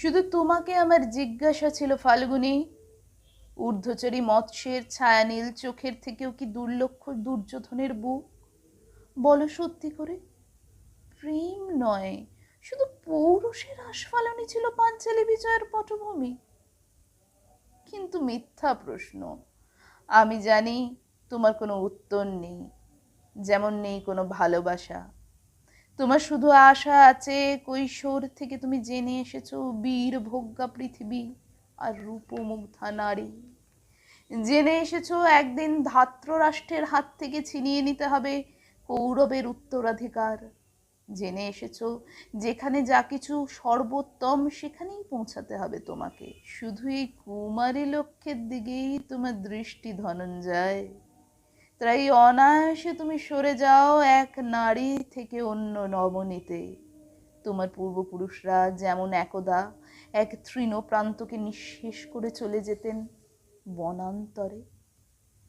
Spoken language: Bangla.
শুধু তোমাকে আমার জিজ্ঞাসা ছিল, ফাল্গুনি। ঊর্ধ্বচরী মৎস্যের ছায়ানীল চোখের থেকেও কি দুর্লক্ষ দুর্যোধনের বুক? বলো সত্যি করে। প্রেম নয়, শুধু পৌরুষের আস্ফালনই ছিল পাঞ্চালী বিজয়ের পটভূমি। কিন্তু মিথ্যা প্রশ্ন, আমি জানি তোমার কোনো উত্তর নেই, যেমন নেই কোনো ভালোবাসা। তোমার শুধু আশা আছে, কৈশোর থেকে তুমি জেনে এসেছ, বীর ভোগ্যা পৃথিবী আর রূপমুগ্ধা নারী। জেনে এসেছ, একদিন ধাত্র রাষ্ট্রের হাত থেকে ছিনিয়ে নিতে হবে কৌরবের উত্তরাধিকার। জেনে এসেছ, যেখানে যা কিছু সর্বোত্তম সেখানেই পৌঁছাতে হবে তোমাকে। শুধু এই কুমারী লক্ষ্যের দিকেই তোমার দৃষ্টি ধনঞ্জয়। তাই অনায়াসে তুমি সরে যাও এক নারী থেকে অন্য নবনীতে। তোমার পূর্বপুরুষরা যেমন একদা এক তৃণ প্রান্তকে নিঃশেষ করে চলে যেতেন বনান্তরে।